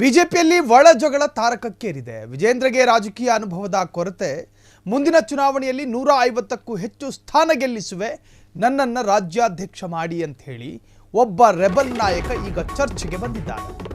ಬಿಜೆಪಿಯಲ್ಲಿ ಒಳ ಜಗಳ ತಾರಕಕ್ಕೇರಿದೆ. ವಿಜೇಂದ್ರಗೆ ರಾಜಕೀಯ ಅನುಭವದ ಕೊರತೆ. ಮುಂದಿನ ಚುನಾವಣೆಯಲ್ಲಿ ನೂರ ಐವತ್ತಕ್ಕೂ ಹೆಚ್ಚು ಸ್ಥಾನ ಗೆಲ್ಲಿಸುವೆ. ನನ್ನನ್ನು ರಾಜ್ಯಾಧ್ಯಕ್ಷ ಮಾಡಿ ಅಂತ ಹೇಳಿ ಒಬ್ಬ ರೆಬಲ್ ನಾಯಕ ಈಗ ಚರ್ಚೆಗೆ ಬಂದಿದ್ದಾರೆ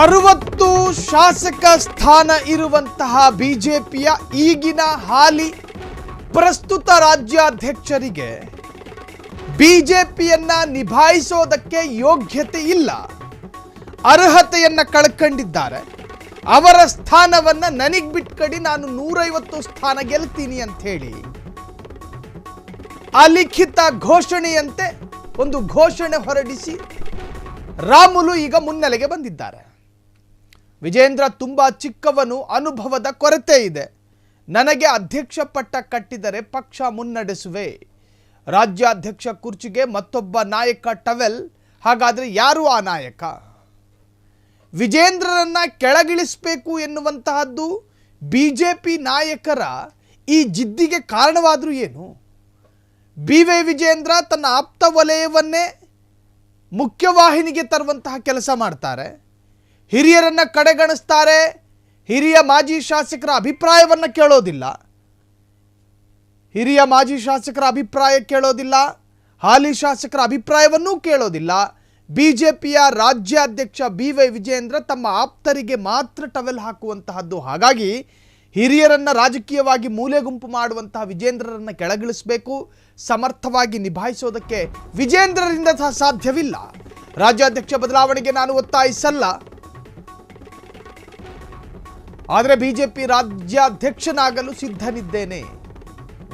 ಅರವತ್ತು ಶಾಸಕ ಸ್ಥಾನ ಇರುವಂತಹ ಬಿಜೆಪಿಯ ಈಗಿನ ಹಾಲಿ ಪ್ರಸ್ತುತ ರಾಜ್ಯಾಧ್ಯಕ್ಷರಿಗೆ ಬಿಜೆಪಿಯನ್ನ ನಿಭಾಯಿಸೋದಕ್ಕೆ ಯೋಗ್ಯತೆ ಇಲ್ಲ. ಅರ್ಹತೆಯನ್ನ ಕಳ್ಕೊಂಡಿದ್ದಾರೆ. ಅವರ ಸ್ಥಾನವನ್ನ ನನಗ್ ಬಿಟ್ಕಡಿ ನಾನು ನೂರೈವತ್ತು ಸ್ಥಾನ ಗೆಲ್ತೀನಿ ಅಂತ ಹೇಳಿ ಅಲಿಖಿತ ಘೋಷಣೆಯಂತೆ ಒಂದು ಘೋಷಣೆ ಹೊರಡಿಸಿ ರಾಮುಲು ಈಗ ಮುನ್ನೆಲೆಗೆ ಬಂದಿದ್ದಾರೆ. ವಿಜೇಂದ್ರ ತುಂಬ ಚಿಕ್ಕವನು, ಅನುಭವದ ಕೊರತೆ ಇದೆ. ನನಗೆ ಅಧ್ಯಕ್ಷ ಪಟ್ಟ ಕಟ್ಟಿದರೆ ಪಕ್ಷ ಮುನ್ನಡೆಸುವೆ. ರಾಜ್ಯಾಧ್ಯಕ್ಷ ಕುರ್ಚಿಗೆ ಮತ್ತೊಬ್ಬ ನಾಯಕ ಟವೆಲ್, ಹಾಗಾದರೆ ಯಾರು ಆ ನಾಯಕ? ವಿಜೇಂದ್ರರನ್ನ ಕೆಳಗಿಳಿಸಬೇಕು ಎನ್ನುವಂತಹದ್ದು ಬಿ ಜೆ ಪಿ ನಾಯಕರ ಈ ಜಿದ್ದಿಗೆ ಕಾರಣವಾದರೂ ಏನು? ಬಿ ವೈ ವಿಜೇಂದ್ರ ತನ್ನ ಆಪ್ತ ವಲಯವನ್ನೇ ಮುಖ್ಯವಾಹಿನಿಗೆ ತರುವಂತಹ ಕೆಲಸ ಮಾಡ್ತಾರೆ. ಹಿರಿಯರನ್ನ ಕಡೆಗಣಿಸ್ತಾರೆ. ಹಿರಿಯ ಮಾಜಿ ಶಾಸಕರ ಅಭಿಪ್ರಾಯವನ್ನು ಕೇಳೋದಿಲ್ಲ. ಹಿರಿಯ ಮಾಜಿ ಶಾಸಕರ ಅಭಿಪ್ರಾಯ ಕೇಳೋದಿಲ್ಲ. ಹಾಲಿ ಶಾಸಕರ ಅಭಿಪ್ರಾಯವನ್ನೂ ಕೇಳೋದಿಲ್ಲ. ಬಿ ಜೆ ಪಿಯ ರಾಜ್ಯಾಧ್ಯಕ್ಷ ಬಿ ವೈ ವಿಜಯೇಂದ್ರ ತಮ್ಮ ಆಪ್ತರಿಗೆ ಮಾತ್ರ ಟವೆಲ್ ಹಾಕುವಂತಹದ್ದು. ಹಾಗಾಗಿ ಹಿರಿಯರನ್ನು ರಾಜಕೀಯವಾಗಿ ಮೂಲೆ ಗುಂಪು ಮಾಡುವಂತಹ ವಿಜೇಂದ್ರರನ್ನು ಕೆಳಗಿಳಿಸಬೇಕು. ಸಮರ್ಥವಾಗಿ ನಿಭಾಯಿಸೋದಕ್ಕೆ ವಿಜೇಂದ್ರರಿಂದ ಸಹ ಸಾಧ್ಯವಿಲ್ಲ. ರಾಜ್ಯಾಧ್ಯಕ್ಷ ಬದಲಾವಣೆಗೆ ನಾನು ಒತ್ತಾಯಿಸಲ್ಲ. ಆದರೆ ಬಿಜೆಪಿ ರಾಜ್ಯಾಧ್ಯಕ್ಷನಾಗಲು ಸಿದ್ಧನಿದ್ದೇನೆ.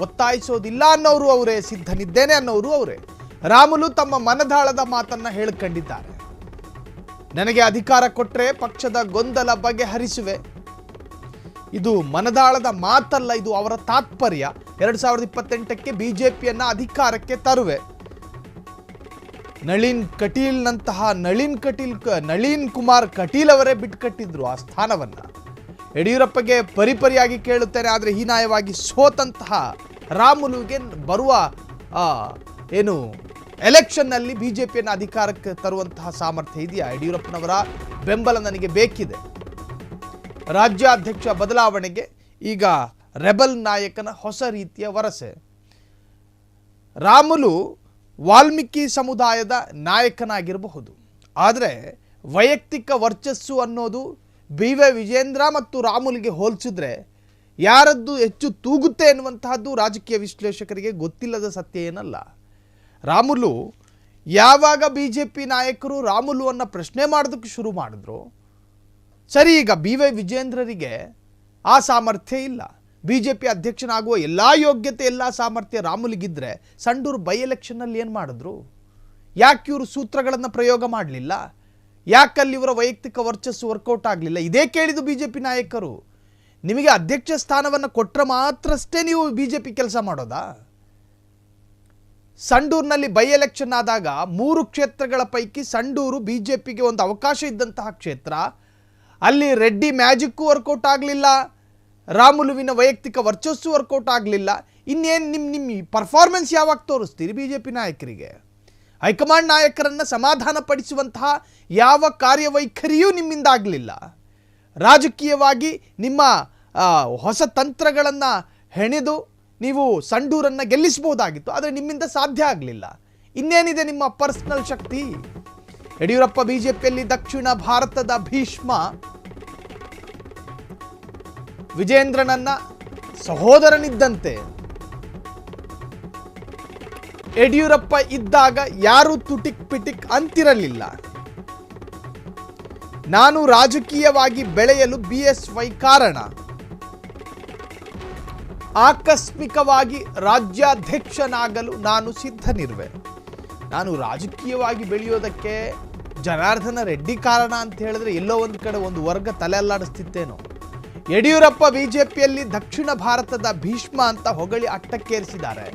ಒತ್ತಾಯಿಸೋದಿಲ್ಲ ಅನ್ನೋರು ಅವರೇ, ಸಿದ್ಧನಿದ್ದೇನೆ ಅನ್ನೋರು ಅವರೇ. ರಾಮುಲು ತಮ್ಮ ಮನದಾಳದ ಮಾತನ್ನ ಹೇಳಿಕೊಂಡಿದ್ದಾರೆ. ನನಗೆ ಅಧಿಕಾರ ಕೊಟ್ಟರೆ ಪಕ್ಷದ ಗೊಂದಲ ಬಗೆಹರಿಸುವೆ. ಇದು ಮನದಾಳದ ಮಾತಲ್ಲ, ಇದು ಅವರ ತಾತ್ಪರ್ಯ. ಎರಡು ಸಾವಿರದ ಇಪ್ಪತ್ತೆಂಟಕ್ಕೆ ಬಿಜೆಪಿಯನ್ನ ಅಧಿಕಾರಕ್ಕೆ ತರುವೆ. ನಳಿನ್ ಕಟೀಲ್ನಂತಹ ನಳಿನ್ ಕಟೀಲ್ ನಳಿನ್ ಕುಮಾರ್ ಕಟೀಲ್ ಅವರೇ ಬಿಟ್ಕಟ್ಟಿದ್ರು ಆ ಸ್ಥಾನವನ್ನ. ಯಡಿಯೂರಪ್ಪಗೆ ಪರಿಪರಿಯಾಗಿ ಕೇಳುತ್ತೇನೆ ಆದರೆ ಹೀನಾಯವಾಗಿ ಸೋತಂತಹ ರಾಮುಲುಗೆ ಬರುವ ಏನು, ಎಲೆಕ್ಷನ್ನಲ್ಲಿ ಬಿ ಜೆ ಪಿಯನ್ನು ಅಧಿಕಾರಕ್ಕೆ ತರುವಂತಹ ಸಾಮರ್ಥ್ಯ ಇದೆಯಾ? ಯಡಿಯೂರಪ್ಪನವರ ಬೆಂಬಲ ನನಗೆ ಬೇಕಿದೆ. ರಾಜ್ಯಾಧ್ಯಕ್ಷ ಬದಲಾವಣೆಗೆ ಈಗ ರೆಬಲ್ ನಾಯಕನ ಹೊಸ ರೀತಿಯ ವರಸೆ. ರಾಮುಲು ವಾಲ್ಮೀಕಿ ಸಮುದಾಯದ ನಾಯಕನಾಗಿರಬಹುದು. ಆದರೆ ವೈಯಕ್ತಿಕ ವರ್ಚಸ್ಸು ಅನ್ನೋದು ಬಿ ವೈ ವಿಜೇಂದ್ರ ಮತ್ತು ರಾಮುಲ್ಗೆ ಹೋಲಿಸಿದ್ರೆ ಯಾರದ್ದು ಹೆಚ್ಚು ತೂಗುತ್ತೆ ಎನ್ನುವಂತಹದ್ದು ರಾಜಕೀಯ ವಿಶ್ಲೇಷಕರಿಗೆ ಗೊತ್ತಿಲ್ಲದ ಸತ್ಯ ಏನಲ್ಲ. ರಾಮುಲು ಯಾವಾಗ ಬಿ ಜೆ ಪಿ ನಾಯಕರು ರಾಮುಲುವನ್ನು ಪ್ರಶ್ನೆ ಮಾಡೋದಕ್ಕೆ ಶುರು ಮಾಡಿದ್ರು, ಸರಿ ಈಗ ಬಿ ವೈ ವಿಜೇಂದ್ರರಿಗೆ ಆ ಸಾಮರ್ಥ್ಯ ಇಲ್ಲ. ಬಿ ಜೆ ಪಿ ಅಧ್ಯಕ್ಷನಾಗುವ ಎಲ್ಲ ಯೋಗ್ಯತೆ, ಎಲ್ಲ ಸಾಮರ್ಥ್ಯ ರಾಮುಲಿಗಿದ್ರೆ, ಸಂಡೂರು ಬೈ ಎಲೆಕ್ಷನ್ನಲ್ಲಿ ಏನು ಮಾಡಿದ್ರು? ಯಾಕೆ ಇವರು ಸೂತ್ರಗಳನ್ನು ಪ್ರಯೋಗ ಮಾಡಲಿಲ್ಲ? ಯಾಕಲ್ಲಿ ಇವರ ವೈಯಕ್ತಿಕ ವರ್ಚಸ್ಸು ವರ್ಕೌಟ್ ಆಗಲಿಲ್ಲ? ಇದೇ ಕೇಳಿದು ಬಿ ಜೆ ಪಿ ನಾಯಕರು. ನಿಮಗೆ ಅಧ್ಯಕ್ಷ ಸ್ಥಾನವನ್ನು ಕೊಟ್ಟರೆ ಮಾತ್ರಷ್ಟೇ ನೀವು ಬಿ ಜೆ ಪಿ ಕೆಲಸ ಮಾಡೋದಾ? ಸಂಡೂರಿನಲ್ಲಿ ಬೈ ಎಲೆಕ್ಷನ್ ಆದಾಗ ಮೂರು ಕ್ಷೇತ್ರಗಳ ಪೈಕಿ ಸಂಡೂರು ಬಿ ಜೆ ಪಿಗೆ ಒಂದು ಅವಕಾಶ ಇದ್ದಂತಹ ಕ್ಷೇತ್ರ. ಅಲ್ಲಿ ರೆಡ್ಡಿ ಮ್ಯಾಜಿಕ್ಕು ವರ್ಕೌಟ್ ಆಗಲಿಲ್ಲ. ರಾಮುಲುವಿನ ವೈಯಕ್ತಿಕ ವರ್ಚಸ್ಸು ವರ್ಕೌಟ್ ಆಗಲಿಲ್ಲ. ಇನ್ನೇನು ನಿಮ್ಮ ನಿಮ್ಮ ಪರ್ಫಾರ್ಮೆನ್ಸ್ ಯಾವಾಗ ತೋರಿಸ್ತೀರಿ ಬಿ ಜೆ ಪಿ ನಾಯಕರಿಗೆ? ಹೈಕಮಾಂಡ್ ನಾಯಕರನ್ನು ಸಮಾಧಾನ ಪಡಿಸುವಂತಹ ಯಾವ ಕಾರ್ಯವೈಖರಿಯೂ ನಿಮ್ಮಿಂದ ಆಗಲಿಲ್ಲ ರಾಜಕೀಯವಾಗಿ ನಿಮ್ಮ ಹೊಸ ತಂತ್ರಗಳನ್ನು ಹೆಣೆದು ನೀವು ಸಂಡೂರನ್ನು ಗೆಲ್ಲಿಸಬಹುದಾಗಿತ್ತು. ಆದರೆ ನಿಮ್ಮಿಂದ ಸಾಧ್ಯ ಆಗಲಿಲ್ಲ. ಇನ್ನೇನಿದೆ ನಿಮ್ಮ ಪರ್ಸನಲ್ ಶಕ್ತಿ? ಯಡಿಯೂರಪ್ಪ ಬಿಜೆಪಿಯಲ್ಲಿ ದಕ್ಷಿಣ ಭಾರತದ ಭೀಷ್ಮ. ವಿಜೇಂದ್ರನನ್ನ ಸಹೋದರನಿದ್ದಂತೆ. ಯಡಿಯೂರಪ್ಪ ಇದ್ದಾಗ ಯಾರು ತುಟಿಕ್ ಪಿಟಿಕ್ ಅಂತಿರಲಿಲ್ಲ. ನಾನು ರಾಜಕೀಯವಾಗಿ ಬೆಳೆಯಲು ಬಿ ಎಸ್ ವೈ ಕಾರಣ. ಆಕಸ್ಮಿಕವಾಗಿ ರಾಜ್ಯಾಧ್ಯಕ್ಷನಾಗಲು ನಾನು ಸಿದ್ಧನಿರುವೆ. ನಾನು ರಾಜಕೀಯವಾಗಿ ಬೆಳೆಯೋದಕ್ಕೆ ಜನಾರ್ದನ ರೆಡ್ಡಿ ಕಾರಣ ಅಂತ ಹೇಳಿದ್ರೆ ಎಲ್ಲೋ ಒಂದು ಕಡೆ ಒಂದು ವರ್ಗ ತಲೆ ಅಲ್ಲಾಡಿಸ್ತಿತ್ತೇನೋ ಯಡಿಯೂರಪ್ಪ ಬಿಜೆಪಿಯಲ್ಲಿ ದಕ್ಷಿಣ ಭಾರತದ ಭೀಷ್ಮ ಅಂತ ಹೊಗಳಿ ಅಟ್ಟಕ್ಕೇರಿಸಿದ್ದಾರೆ.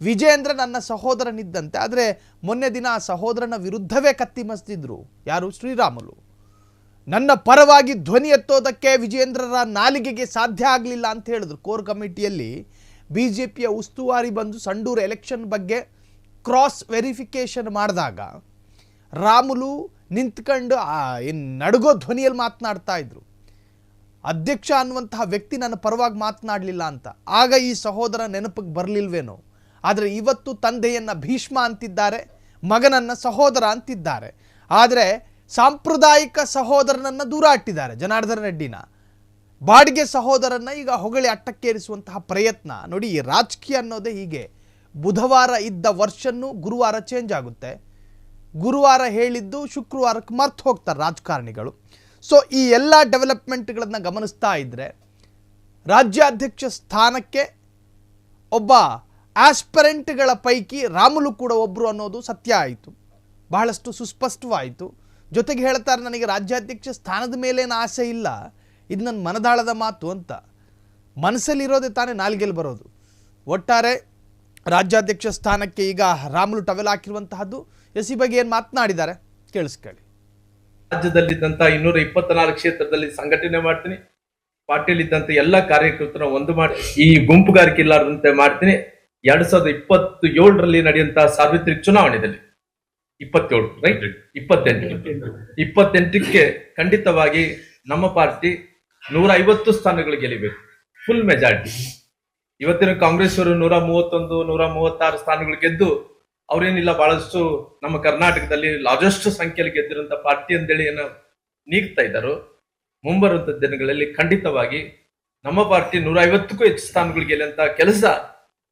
ವಿಜೇಂದ್ರ ನನ್ನ ಸಹೋದರನಿದ್ದಂತೆ, ಆದರೆ ಮೊನ್ನೆ ದಿನ ಆ ಸಹೋದರನ ವಿರುದ್ಧವೇ ಕತ್ತಿ ಮಸ್ತಿದ್ರು. ಯಾರು? ಶ್ರೀರಾಮುಲು. ನನ್ನ ಪರವಾಗಿ ಧ್ವನಿ ಎತ್ತೋದಕ್ಕೆ ವಿಜೇಂದ್ರರ ನಾಲಿಗೆಗೆ ಸಾಧ್ಯ ಆಗಲಿಲ್ಲ ಅಂತ ಹೇಳಿದ್ರು. ಕೋರ್ ಕಮಿಟಿಯಲ್ಲಿ ಬಿ ಜೆ ಪಿಯ ಉಸ್ತುವಾರಿ ಬಂದು ಸಂಡೂರು ಎಲೆಕ್ಷನ್ ಬಗ್ಗೆ ಕ್ರಾಸ್ ವೆರಿಫಿಕೇಷನ್ ಮಾಡಿದಾಗ ರಾಮುಲು ನಿಂತ್ಕೊಂಡು ಏನ್ ನಡುಗೋ ಧ್ವನಿಯಲ್ಲಿ ಮಾತನಾಡ್ತಾ ಇದ್ರು. ಅಧ್ಯಕ್ಷ ಅನ್ನುವಂತಹ ವ್ಯಕ್ತಿ ನನ್ನ ಪರವಾಗಿ ಮಾತನಾಡಲಿಲ್ಲ ಅಂತ. ಆಗ ಈ ಸಹೋದರ ನೆನಪಿಗೆ ಬರಲಿಲ್ವೇನೋ? ಆದರೆ ಇವತ್ತು ತಂದೆಯನ್ನ ಭೀಷ್ಮ ಅಂತಿದ್ದಾರೆ, ಮಗನನ್ನು ಸಹೋದರ ಅಂತಿದ್ದಾರೆ. ಆದರೆ ಸಾಂಪ್ರದಾಯಿಕ ಸಹೋದರನನ್ನು ದೂರ ಇಟ್ಟಿದ್ದಾರೆ ಜನಾರ್ದನ ರೆಡ್ಡಿನ. ಬಾಡಿಗೆ ಸಹೋದರನ್ನ ಈಗ ಹೊಗಳಿ ಅಟ್ಟಕ್ಕೇರಿಸುವಂತಹ ಪ್ರಯತ್ನ. ನೋಡಿ, ಈ ರಾಜಕೀಯ ಅನ್ನೋದೇ ಹೀಗೆ. ಬುಧವಾರ ಇದ್ದ ವರ್ಷನ್ನು ಗುರುವಾರ ಚೇಂಜ್ ಆಗುತ್ತೆ. ಗುರುವಾರ ಹೇಳಿದ್ದು ಶುಕ್ರವಾರಕ್ಕೆ ಮರ್ತು ಹೋಗ್ತಾರೆ ರಾಜಕಾರಣಿಗಳು. ಸೊ ಈ ಎಲ್ಲ ಡೆವಲಪ್ಮೆಂಟ್ಗಳನ್ನು ಗಮನಿಸ್ತಾ ಇದ್ದರೆ ರಾಜ್ಯಾಧ್ಯಕ್ಷ ಸ್ಥಾನಕ್ಕೆ ಒಬ್ಬ ಆಸ್ಪರೆಂಟ್ಗಳ ಪೈಕಿ ರಾಮುಲು ಕೂಡ ಒಬ್ಬರು ಅನ್ನೋದು ಸತ್ಯ ಆಯಿತು. ಬಹಳಷ್ಟು ಸುಸ್ಪಷ್ಟವಾಯಿತು. ಜೊತೆಗೆ ಹೇಳ್ತಾರೆ, ನನಗೆ ರಾಜ್ಯಾಧ್ಯಕ್ಷ ಸ್ಥಾನದ ಮೇಲೇನು ಆಸೆ ಇಲ್ಲ. ಇದು ನನ್ನ ಮನದಾಳದ ಮಾತು ಅಂತ. ಮನಸ್ಸಲ್ಲಿರೋದೇ ತಾನೇ ನಾಲ್ಗೆಲ್ಲಿ ಬರೋದು. ಒಟ್ಟಾರೆ ರಾಜ್ಯಾಧ್ಯಕ್ಷ ಸ್ಥಾನಕ್ಕೆ ಈಗ ರಾಮುಲು ಟವೆಲ್ ಹಾಕಿರುವಂತಹದ್ದು ಎಸ್ ಬಗ್ಗೆ ಏನು ಮಾತನಾಡಿದ್ದಾರೆ. ಕೇಳಿಸ್ಕೊಳ್ಳಿ. ರಾಜ್ಯದಲ್ಲಿದ್ದಂಥ ಇನ್ನೂರ ಇಪ್ಪತ್ನಾಲ್ಕು ಕ್ಷೇತ್ರದಲ್ಲಿ ಸಂಘಟನೆ ಮಾಡ್ತೀನಿ. ಪಾರ್ಟಿಯಲ್ಲಿದ್ದಂತ ಎಲ್ಲ ಕಾರ್ಯಕರ್ತರ ಒಂದು ಮಾಡಿ ಈ ಗುಂಪುಗಾರಿಕೆ ಇಲ್ಲಾರದಂತೆ ಮಾಡ್ತೀನಿ. ಎರಡ್ ಸಾವಿರದ ಇಪ್ಪತ್ತು ಏಳರಲ್ಲಿ ನಡೆಯುವಂತಹ ಸಾರ್ವತ್ರಿಕ ಚುನಾವಣೆಯಲ್ಲಿ. ಇಪ್ಪತ್ತೇಳು ರೈಟ್ ಇಪ್ಪತ್ತೆಂಟು. ಇಪ್ಪತ್ತೆಂಟಕ್ಕೆ ಖಂಡಿತವಾಗಿ ನಮ್ಮ ಪಾರ್ಟಿ ನೂರ ಐವತ್ತು ಸ್ಥಾನಗಳು ಗೆಲ್ಲಬೇಕು. ಫುಲ್ ಮೆಜಾರಿಟಿ ಇವತ್ತಿನ ಕಾಂಗ್ರೆಸ್ ಅವರು ನೂರ ಮೂವತ್ತೊಂದು ನೂರ ಮೂವತ್ತಾರು ಸ್ಥಾನಗಳು ಗೆದ್ದು ಅವ್ರೇನಿಲ್ಲ ಬಹಳಷ್ಟು ನಮ್ಮ ಕರ್ನಾಟಕದಲ್ಲಿ ಲಾರ್ಜೆಸ್ಟ್ ಸಂಖ್ಯೆಯಲ್ಲಿ ಗೆದ್ದಿರುವಂತ ಪಾರ್ಟಿ ಅಂತೇಳಿ ಏನೋ ನೀಗ್ತಾ ಇದ್ದಾರೋ. ಮುಂಬರುವಂತ ದಿನಗಳಲ್ಲಿ ಖಂಡಿತವಾಗಿ ನಮ್ಮ ಪಾರ್ಟಿ ನೂರ ಐವತ್ತಕ್ಕೂ ಹೆಚ್ಚು ಸ್ಥಾನಗಳು ಗೆಲ್ಲಂತ ಕೆಲಸ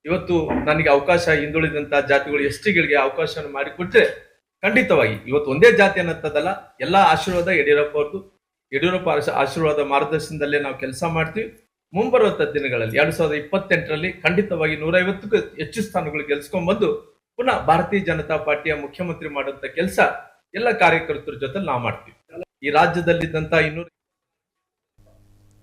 ಇವತ್ತು ನನಗೆ ಅವಕಾಶ ಹಿಂದುಳಿದಂತ ಜಾತಿಗಳು ಎಸ್ ಟಿಗಳಿಗೆ ಅವಕಾಶವನ್ನು ಮಾಡಿಕೊಟ್ರೆ ಖಂಡಿತವಾಗಿ ಇವತ್ತು ಒಂದೇ ಜಾತಿ ಅನ್ನತ್ತದಲ್ಲ, ಎಲ್ಲಾ ಆಶೀರ್ವಾದ ಯಡಿಯೂರಪ್ಪ ಅವ್ರದ್ದು ಯಡಿಯೂರಪ್ಪ ಆಶೀರ್ವಾದ ಮಾರ್ಗದರ್ಶನದಲ್ಲೇ ನಾವು ಕೆಲಸ ಮಾಡ್ತೀವಿ. ಮುಂಬರುವಂತ ದಿನಗಳಲ್ಲಿ, ಎರಡ್ ಸಾವಿರದ ಇಪ್ಪತ್ತೆಂಟರಲ್ಲಿ ಖಂಡಿತವಾಗಿ ನೂರ ಐವತ್ತಕ್ಕೂ ಹೆಚ್ಚು ಸ್ಥಾನಗಳು ಗೆಲ್ಸ್ಕೊಂಡ್ ಬಂದು ಪುನಃ ಭಾರತೀಯ ಜನತಾ ಪಾರ್ಟಿಯ ಮುಖ್ಯಮಂತ್ರಿ ಮಾಡುವಂತ ಕೆಲಸ ಎಲ್ಲ ಕಾರ್ಯಕರ್ತರ ಜೊತೆ ನಾವು ಮಾಡ್ತೀವಿ. ಈ ರಾಜ್ಯದಲ್ಲಿದ್ದಂತ ಇನ್ನೂರ